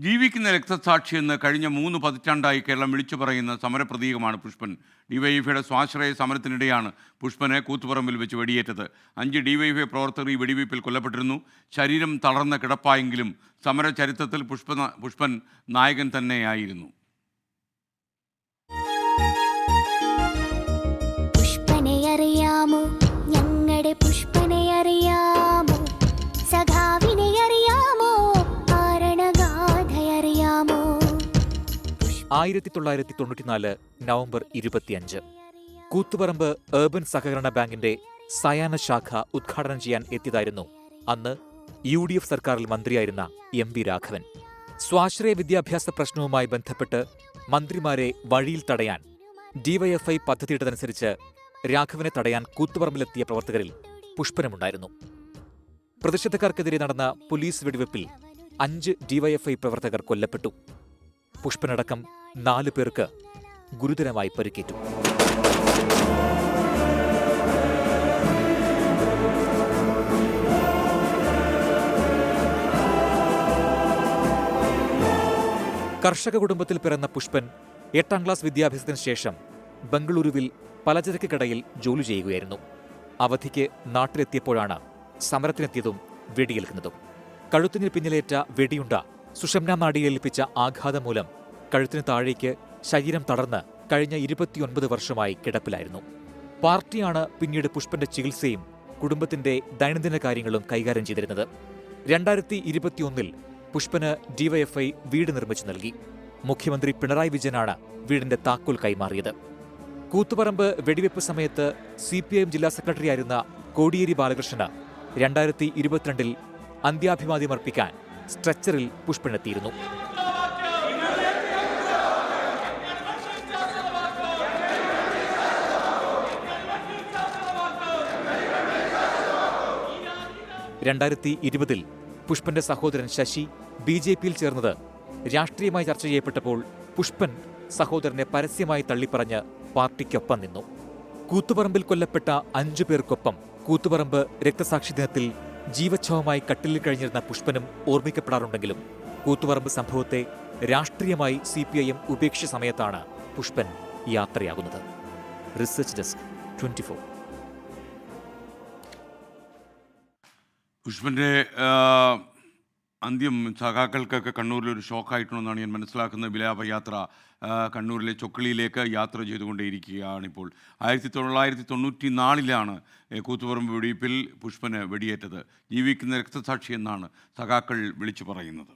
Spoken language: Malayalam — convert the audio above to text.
ജീവിക്കുന്ന രക്തസാക്ഷി എന്ന് കഴിഞ്ഞ മൂന്ന് പതിറ്റാണ്ടായി കേരളം വിളിച്ചു പറയുന്ന സമരപ്രതീകമാണ് പുഷ്പൻ. ഡിവൈഎഫ്ഐയുടെ സ്വാശ്രയ സമരത്തിനിടെയാണ് പുഷ്പനെ കൂത്തുപറമ്പിൽ വെച്ച് വെടിയേറ്റത്. അഞ്ച് ഡിവൈഎഫ്ഐ പ്രവർത്തകർ ഈ വെടിവയ്പിൽ കൊല്ലപ്പെട്ടിരുന്നു. ശരീരം തളർന്ന കിടപ്പായെങ്കിലും സമരചരിത്രത്തിൽ പുഷ്പ പുഷ്പൻ നായകൻ തന്നെയായിരുന്നു. ആയിരത്തി തൊള്ളായിരത്തി തൊണ്ണൂറ്റിനാല് നവംബർ ഇരുപത്തിയഞ്ച്. കൂത്തുപറമ്പ് ഏർബൻ സഹകരണ ബാങ്കിന്റെ സയാന ശാഖ ഉദ്ഘാടനം ചെയ്യാൻ എത്തിയതായിരുന്നു അന്ന് യു ഡി എഫ് സർക്കാരിൽ മന്ത്രിയായിരുന്ന എം വി രാഘവൻ. സ്വാശ്രയ വിദ്യാഭ്യാസ പ്രശ്നവുമായി ബന്ധപ്പെട്ട് മന്ത്രിമാരെ വഴിയിൽ തടയാൻ ഡിവൈഎഫ്ഐ പദ്ധതിയിട്ടതനുസരിച്ച് രാഘവനെ തടയാൻ കൂത്തുപറമ്പിലെത്തിയ പ്രവർത്തകരിൽ പുഷ്പനമുണ്ടായിരുന്നു. പ്രതിഷേധക്കാർക്കെതിരെ നടന്ന പോലീസ് വെടിവെപ്പിൽ അഞ്ച് ഡിവൈഎഫ്ഐ പ്രവർത്തകർ കൊല്ലപ്പെട്ടു. പുഷ്പനടക്കം നാലു പേർക്ക് ഗുരുതരമായി പരിക്കേറ്റു. കർഷക കുടുംബത്തിൽ പിറന്ന പുഷ്പൻ എട്ടാം ക്ലാസ് വിദ്യാഭ്യാസത്തിന് ശേഷം ബംഗളൂരുവിൽ പലചരക്ക് കടയിൽ ജോലി ചെയ്യുകയായിരുന്നു. അവധിക്ക് നാട്ടിലെത്തിയപ്പോഴാണ് സമരത്തിനെത്തിയതും വെടിയേൽക്കുന്നതും. കഴുത്തിന് പിന്നിലേറ്റ വെടിയുണ്ട സുഷംന നാടിയേൽപ്പിച്ച ആഘാതം മൂലം കഴുത്തിന് താഴേക്ക് ശരീരം തടർന്ന് കഴിഞ്ഞ ഇരുപത്തിയൊൻപത് വർഷമായി കിടപ്പിലായിരുന്നു. പാർട്ടിയാണ് പിന്നീട് പുഷ്പന്റെ ചികിത്സയും കുടുംബത്തിന്റെ ദൈനംദിന കാര്യങ്ങളും കൈകാര്യം ചെയ്തിരുന്നത്. രണ്ടായിരത്തി ഇരുപത്തിയൊന്നിൽ പുഷ്പന് ഡിവൈഎഫ്ഐ വീട് നിർമ്മിച്ചു നൽകി. മുഖ്യമന്ത്രി പിണറായി വിജയനാണ് വീടിന്റെ താക്കോൽ കൈമാറിയത്. കൂത്തുപറമ്പ് വെടിവെപ്പ് സമയത്ത് സി പി ഐ എം ജില്ലാ സെക്രട്ടറിയായിരുന്ന കോടിയേരി ബാലകൃഷ്ണന് രണ്ടായിരത്തി ഇരുപത്തിരണ്ടിൽ അന്ത്യാഭിവാദ്യമർപ്പിക്കാൻ സ്ട്രെച്ചറിൽ പുഷ്പനെത്തിയിരുന്നു രണ്ടായിരത്തി ഇരുപതിൽ പുഷ്പന്റെ സഹോദരൻ ശശി ബി ജെ പിയിൽ ചേർന്നത് രാഷ്ട്രീയമായി ചർച്ച ചെയ്യപ്പെട്ടപ്പോൾ പുഷ്പൻ സഹോദരനെ പരസ്യമായി തള്ളിപ്പറഞ്ഞ് പാർട്ടിക്കൊപ്പം നിന്നു. കൂത്തുപറമ്പിൽ കൊല്ലപ്പെട്ട അഞ്ചു പേർക്കൊപ്പം കൂത്തുപറമ്പ് രക്തസാക്ഷി ദിനത്തിൽ ജീവച്ഛവമായി കട്ടിലിൽ കഴിഞ്ഞിരുന്ന പുഷ്പനും ഓർമ്മിക്കപ്പെടാറുണ്ടെങ്കിലും കൂത്തുപറമ്പ് സംഭവത്തെ രാഷ്ട്രീയമായി സി പി ഐ എം ഉപേക്ഷിച്ച സമയത്താണ് പുഷ്പൻ യാത്രയാകുന്നത്. റിസർച്ച് ഡെസ്ക് ട്വന്റി പുഷ്പന്റെ അന്ത്യം സഖാക്കൾക്കൊക്കെ കണ്ണൂരിൽ ഒരു ഷോക്കായിട്ടുണ്ടെന്നാണ് ഞാൻ മനസ്സിലാക്കുന്നത്. വിലാപയാത്ര കണ്ണൂരിലെ ചൊക്കളിയിലേക്ക് യാത്ര ചെയ്തുകൊണ്ടേയിരിക്കുകയാണിപ്പോൾ. ആയിരത്തി തൊള്ളായിരത്തി തൊണ്ണൂറ്റി നാലിലാണ് കൂത്തുപറമ്പ് വെടിയിപ്പിൽ പുഷ്പന് വെടിയേറ്റത്. ജീവിക്കുന്ന രക്തസാക്ഷി എന്നാണ് സഖാക്കൾ വിളിച്ചു പറയുന്നത്.